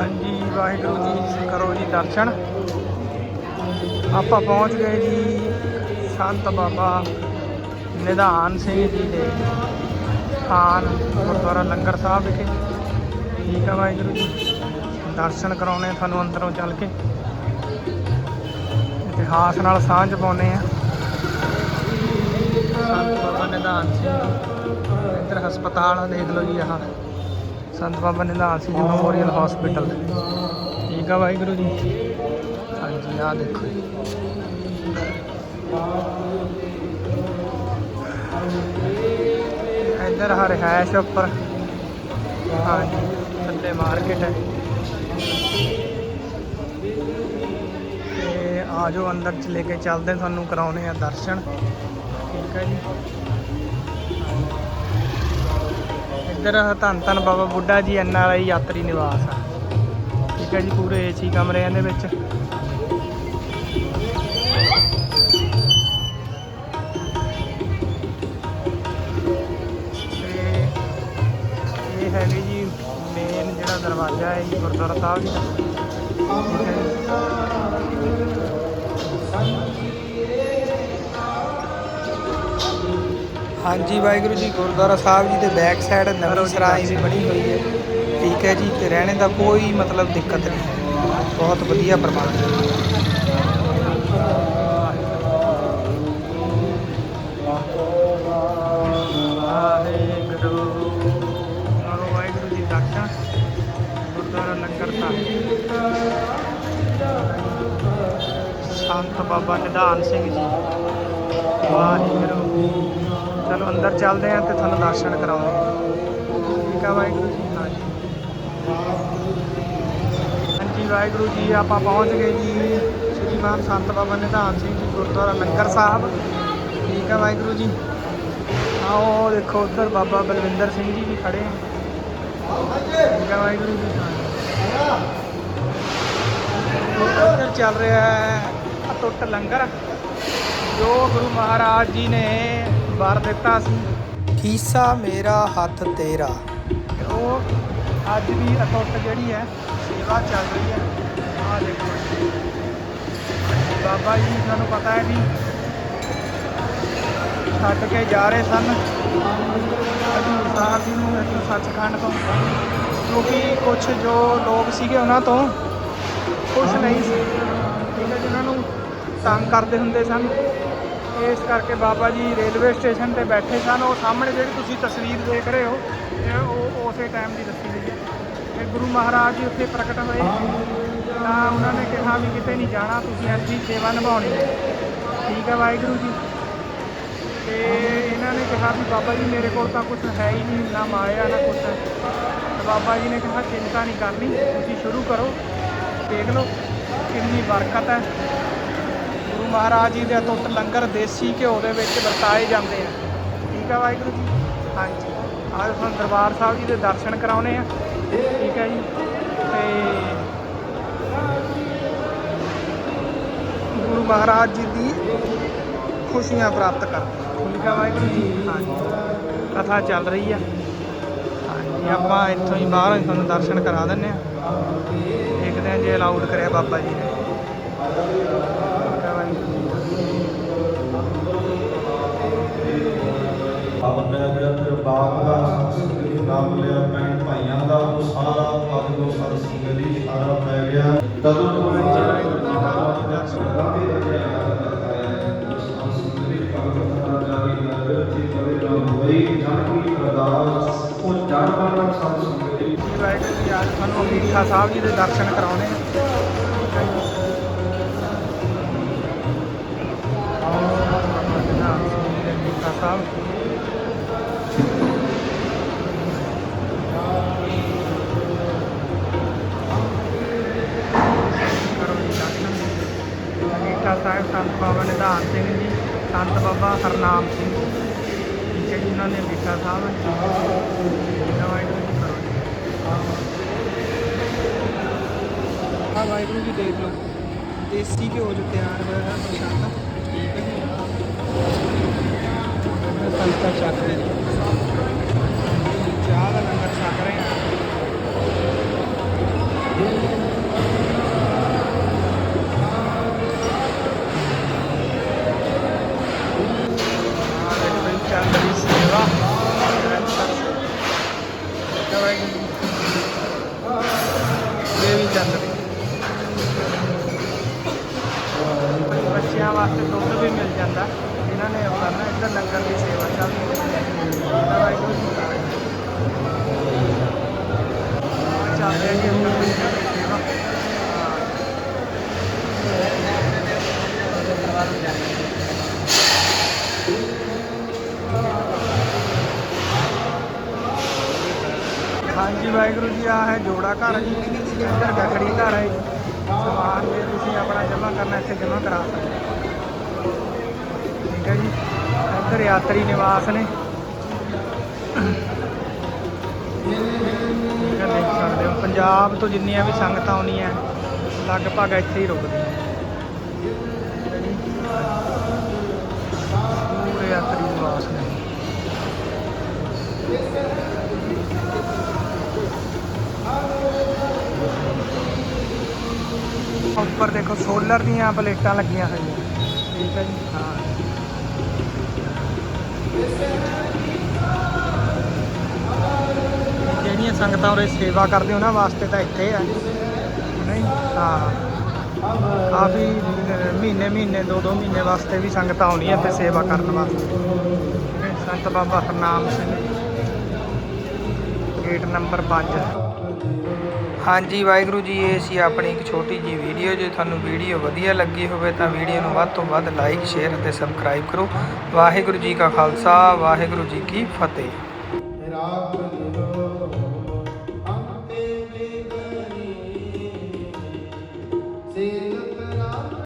ਹਾਂਜੀ, ਵਾਹਿਗੁਰੂ ਜੀ, ਕਰੋ ਜੀ ਦਰਸ਼ਨ। ਆਪਾਂ ਪਹੁੰਚ ਗਏ ਜੀ ਸੰਤ ਬਾਬਾ ਨਿਧਾਨ ਸਿੰਘ ਜੀ ਦੇ ਸਥਾਨ, ਗੁਰਦੁਆਰਾ ਲੰਗਰ ਸਾਹਿਬ ਵਿਖੇ। ਠੀਕ ਆ ਵਾਹਿਗੁਰੂ ਜੀ, ਦਰਸ਼ਨ ਕਰਾਉਣੇ ਤੁਹਾਨੂੰ ਅੰਦਰੋਂ ਚੱਲ ਕੇ। ਇਤਿਹਾਸ ਨਾਲ ਸਾਂਝ ਪਾਉਨੇ ਆ ਸੰਤ ਬਾਬਾ ਨਿਧਾਨ ਸਿੰਘ ਇੱਧਰ ਹਸਪਤਾਲ ਆ, ਦੇਖ ਲਓ ਜੀ ਆਹ। ਸੰਤ ਬਾਬਾ ਨਿਧਾਨ ਸਿੰਘ ਮੈਮੋਰੀਅਲ ਹਸਪੀਟਲ ਠੀਕ ਆ ਵਾਹਿਗੁਰੂ ਜੀ। ਹਾਂਜੀ ਆ ਦੇਖੋ ਇੱਧਰ ਆ ਰਿਹਾਇਸ਼ ਉੱਪਰ। ਹਾਂਜੀ ਥੱਲੇ ਮਾਰਕੀਟ ਹੈ। ਤੇ ਆ ਜਾਓ ਅੰਦਰ ਚ ਲੈ ਕੇ ਚੱਲਦੇ ਤੁਹਾਨੂੰ ਕਰਾਉਣੇ ਆ ਦਰਸ਼ਨ। ਠੀਕ ਹੈ ਜੀ। ਇੱਧਰ ਧੰਨ ਧੰਨ ਬਾਬਾ ਬੁੱਢਾ ਜੀ ਐਨ ਆਰ ਆਈ ਯਾਤਰੀ ਨਿਵਾਸ ਆ। ਠੀਕ ਹੈ ਜੀ, ਪੂਰੇ ਏਸੀ ਕਮਰਿਆਂ ਦੇ ਵਿੱਚ। ਤੇ ਇਹ ਹੈਗੇ ਜੀ ਮੇਨ ਜਿਹੜਾ ਦਰਵਾਜ਼ਾ ਹੈ ਜੀ, ਗੁਰਦੁਆਰਾ ਸਾਹਿਬ ਦਾ ਠੀਕ ਹੈ ਜੀ। ਹਾਂਜੀ, ਵਾਹਿਗੁਰੂ ਜੀ, ਗੁਰਦੁਆਰਾ ਸਾਹਿਬ ਜੀ ਦੇ ਬੈਕ ਸਾਈਡ ਨਵੀਂ ਸਰਾਈ ਵੀ ਬਣੀ ਹੋਈ ਹੈ। ਠੀਕ ਹੈ ਜੀ ਤੇ ਰਹਿਣੇ ਦਾ ਕੋਈ ਮਤਲਬ ਦਿੱਕਤ ਨਹੀਂ ਹੈ। ਬਹੁਤ ਵਧੀਆ ਪ੍ਰਬੰਧ ਹੈ। ਵਾਹਿਗੁਰੂ ਆਓ ਵਾਹਿਗੁਰੂ ਜੀ ਦਰਸ਼ਨ। ਗੁਰਦੁਆਰਾ ਸੰਤ ਬਾਬਾ ਨਿਧਾਨ ਸਿੰਘ ਜੀ। ਵਾਹਿਗੁਰੂ। ਚਲੋ ਅੰਦਰ ਚੱਲਦੇ ਆਂ ਤੇ ਤੁਹਾਨੂੰ ਦਰਸ਼ਨ ਕਰਾਉਂਦੇ ਹਾਂ ਠੀਕ ਆ ਵਾਹਿਗੁਰੂ ਜੀ, ਹਾਂਜੀ। ਹਾਂਜੀ ਵਾਹਿਗੁਰੂ ਜੀ, ਆਪਾਂ ਪਹੁੰਚ ਗਏ ਜੀ ਸ਼੍ਰੀਮਾਨ ਸੰਤ ਬਾਬਾ ਨਿਧਾਨ ਸਿੰਘ ਜੀ ਗੁਰਦੁਆਰਾ ਲੰਗਰ ਸਾਹਿਬ। ਠੀਕ ਆ ਵਾਹਿਗੁਰੂ ਜੀ। ਆਓ, ਦੇਖੋ ਉੱਧਰ ਬਾਬਾ ਬਲਵਿੰਦਰ ਸਿੰਘ ਜੀ ਵੀ ਖੜੇ ਆ। ਠੀਕ ਆ ਵਾਹਿਗੁਰੂ ਜੀ ਉੱਧਰ ਚੱਲ ਰਿਹਾ ਹੈ ਟੁੱਟ ਲੰਗਰ, ਜੋ ਗੁਰੂ ਮਹਾਰਾਜ ਜੀ ਨੇ ਵਰ ਦਿੱਤਾ ਸੀ। ਕੀਸਾ ਮੇਰਾ ਹੱਥ ਤੇਰਾ। ਤੇ ਉਹ ਅੱਜ ਵੀ ਅਟੁੱਟ ਜਿਹੜੀ ਹੈ ਸੇਵਾ ਚੱਲ ਰਹੀ ਹੈ। ਆਹ ਦੇਖੋ ਬਾਬਾ ਜੀ ਤੁਹਾਨੂੰ ਪਤਾ ਹੈ ਵੀ ਛੱਡ ਕੇ ਜਾ ਰਹੇ ਸਨ। ਹਜ਼ੂਰ ਸਾਹਿਬ ਜੀ ਨੂੰ ਇੱਥੋਂ ਸੱਚਖੰਡ ਤੋਂ। ਕਿਉਂਕਿ ਕੁਝ ਜੋ ਲੋਕ ਸੀਗੇ ਉਹਨਾਂ ਤੋਂ ਖੁਸ਼ ਨਹੀਂ ਸੀ। ਠੀਕ ਹੈ ਜਿਨ੍ਹਾਂ ਨੂੰ ਤੰਗ ਕਰਦੇ ਹੁੰਦੇ ਸਨ। ਇਸ ਕਰਕੇ ਬਾਬਾ ਜੀ ਰੇਲਵੇ ਸਟੇਸ਼ਨ ਤੇ ਬੈਠੇ ਸਨ। ਉਹ ਸਾਹਮਣੇ ਜਿਹੜੀ ਤੁਸੀਂ ਤਸਵੀਰ ਦੇਖ ਰਹੇ ਹੋ, ਇਹ ਉਹ ਉਸੇ ਟਾਈਮ ਦੀ ਦੱਸੀ ਗਈ ਹੈ। ਤੇ ਗੁਰੂ ਮਹਾਰਾਜ ਜੀ ਉੱਥੇ ਪ੍ਰਗਟ ਹੋਏ। ਤਾਂ ਉਹਨਾਂ ਨੇ ਕਿਹਾ ਵੀ ਕਿਤੇ ਨਹੀਂ ਜਾਣਾ, ਤੁਸੀਂ ਐਸੀ ਸੇਵਾ ਨਿਭਾਉਣੀ ਹੈ। ਠੀਕ ਹੈ ਵਾਹਿਗੁਰੂ ਜੀ। ਤੇ ਇਹਨਾਂ ਨੇ ਕਿਹਾ ਵੀ ਬਾਬਾ ਜੀ, ਮੇਰੇ ਕੋਲ ਤਾਂ ਕੁਝ ਹੈ ਹੀ ਨਹੀਂ, ਨਾ ਮਾਇਆ, ਨਾ ਕੁਝ ਤੇ ਬਾਬਾ ਜੀ ਨੇ ਕਿਹਾ, ਚਿੰਤਾ ਨਹੀਂ ਕਰਨੀ ਤੁਸੀਂ ਸ਼ੁਰੂ ਕਰੋ। ਦੇਖ ਲਓ ਕਿੰਨੀ ਬਰਕਤ ਹੈ। ਮਹਾਰਾਜ ਜੀ ਦੇ ਅਟੁੱਟ ਲੰਗਰ ਦੇਸੀ ਘਿਓ ਦੇ ਵਿੱਚ ਵਰਤਾਏ ਜਾਂਦੇ ਆ। ਠੀਕ ਆ ਵਾਹਿਗੁਰੂ ਜੀ? ਹਾਂਜੀ। ਆਹ ਤੁਹਾਨੂੰ ਦਰਬਾਰ ਸਾਹਿਬ ਜੀ ਦੇ ਦਰਸ਼ਨ ਕਰਾਉਣੇ ਆ। ਠੀਕ ਹੈ ਜੀ? ਤੇ ਗੁਰੂ ਮਹਾਰਾਜ ਜੀ ਦੀ ਖੁਸ਼ੀਆਂ ਪ੍ਰਾਪਤ ਕਰ ਠੀਕ ਆ ਵਾਹਿਗੁਰੂ ਜੀ? ਹਾਂਜੀ। ਕਥਾ ਚੱਲ ਰਹੀ ਆ। ਹਾਂਜੀ ਆਪਾਂ ਇੱਥੋਂ ਹੀ ਬਾਹਰ ਤੁਹਾਨੂੰ ਦਰਸ਼ਨ ਕਰਾ ਦਿੰਨੇ ਆ। ਦੇਖਦੇ ਆ ਜੇ ਅਲਾਉਡ ਕਰਿਆ ਬਾਬਾ ਜੀ ਨੇ। ਆਪਨੇ ਜਿਹੜਾ ਬਾਪ ਦਾ ਨਾਮ ਲਿਆ ਭੈਣ ਭਾਈਆਂ ਦਾ ਉਹ ਸਾਰਾ ਪਦ ਨੂੰ ਸਰ ਸੰਗਲੀ ਸਾਰਾ ਪੈ ਗਿਆ ਤਦੋਂ ਤੋਂ ਉਹ ਜਾਣ ਵਾਲਾ ਸਭ ਸੰਗਲੀ ਜੀ ਵਾਹਿਗੁਰੂ ਜੀ ਅੱਜ ਤੁਹਾਨੂੰ ਅੰਗੀਠਾ ਸਾਹਿਬ ਜੀ ਦੇ ਦਰਸ਼ਨ ਕਰਾਉਣੇ ਆ ਠੀਕ ਹੈ ਜੀ। ਅੰਗੀਠਾ ਸਾਹਿਬ ਸੰਤ ਸਿੰਘ ਜੀ, ਸੰਤ ਬਾਬਾ ਹਰਨਾਮ ਸਿੰਘ ਠੀਕ ਹੈ ਜੀ, ਉਹਨਾਂ ਨੇ ਅੰਗੀਠਾ ਸਾਹਿਬ ਠੀਕ ਹੈ ਵਾਹਿਗੁਰੂ ਜੀ ਕਰੋ ਆ ਵਾਹਿਗੁਰੂ ਜੀ ਦੇਖ ਲਓ। ਦੇਸੀ ਘਿਓ ਜੋ ਤਿਆਰ ਹੋਇਆ ਹੈ ਪ੍ਰਸ਼ਾਦਾ, ਠੀਕ ਹੈ ਜੀ। ਚੱਕ ਰਹੇ ਬੱਚਿਆਂ ਵਾਸਤੇ ਦੁੱਧ ਵੀ ਮਿਲ ਜਾਂਦਾ। ਇਹਨਾਂ ਨੇ ਉਹ ਕਰਨਾ, ਇੱਧਰ ਲੰਗਰ ਦੀ ਸੇਵਾ ਚੱਲਦੀ ਹੈ। ਵਾਹਿਗੁਰੂ ਜੀ ਜੀ ਅੰਦਰ ਦੀ ਸੇਵਾ। ਹਾਂਜੀ, ਵਾਹਿਗੁਰੂ ਜੀ ਆ ਹੈ ਜੋੜਾ ਘਰ। ਜੀ ਇੱਧਰ ਗਖੜੀ ਘਰ ਹੈ ਜੀ। ਸਮਾਨ ਜੇ ਤੁਸੀਂ ਆਪਣਾ ਜਮ੍ਹਾਂ ਕਰਨਾ, ਇੱਥੇ ਜਮ੍ਹਾਂ ਕਰਾ ਸਕਦੇ ਹੋ। ਠੀਕ ਹੈ ਜੀ। ਇੱਧਰ ਯਾਤਰੀ ਨਿਵਾਸ ਨੇ। ਠੀਕ ਦੇਖ ਸਕਦੇ ਹੋ। ਪੰਜਾਬ ਤੋਂ ਜਿੰਨੀਆਂ ਵੀ ਸੰਗਤਾਂ ਆਉਣੀਆਂ ਲਗਭਗ ਇੱਥੇ ਹੀ ਰੁਕਦੀਆਂ। ਠੀਕ ਪੂਰੇ ਯਾਤਰੀ ਨਿਵਾਸ ਨੇ। ਉੱਪਰ ਦੇਖੋ ਸੋਲਰ ਦੀਆਂ ਪਲੇਟਾਂ ਲੱਗੀਆਂ ਹੋਈਆਂ। ਠੀਕ ਹੈ ਜੀ? ਹਾਂ। ਜਿਹੜੀਆਂ ਸੰਗਤਾਂ ਉਰੇ ਸੇਵਾ ਕਰਦੇ ਉਹਨਾਂ ਵਾਸਤੇ ਤਾਂ ਇੱਥੇ ਆ। ਨਹੀਂ? ਹਾਂ। ਕਾਫੀ ਮਹੀਨੇ ਮਹੀਨੇ, ਦੋ ਦੋ ਮਹੀਨੇ ਵਾਸਤੇ ਵੀ ਸੰਗਤਾਂ ਆਉਣੀਆਂ ਇੱਥੇ ਸੇਵਾ ਕਰਨ ਵਾਸਤੇ। ਸੰਤ ਬਾਬਾ ਹਰਨਾਮ ਸਿੰਘ। ਗੇਟ ਨੰਬਰ 5 ਹਾਂਜੀ, ਵਾਹਿਗੁਰੂ ਜੀ, ਇਹ ਸੀ ਆਪਣੀ ਇੱਕ ਛੋਟੀ ਜੀ ਵੀਡੀਓ ਜੇ ਤੁਹਾਨੂੰ ਵੀਡੀਓ ਵਧੀਆ ਲੱਗੀ ਹੋਵੇ ਤਾਂ ਵੀਡੀਓ ਨੂੰ ਵੱਧ ਤੋਂ ਵੱਧ ਲਾਈਕ ਸ਼ੇਅਰ ਅਤੇ ਸਬਸਕ੍ਰਾਈਬ ਕਰੋ। ਵਾਹਿਗੁਰੂ ਜੀ ਕਾ ਖਾਲਸਾ, ਵਾਹਿਗੁਰੂ ਜੀ ਕੀ ਫਤਿਹ।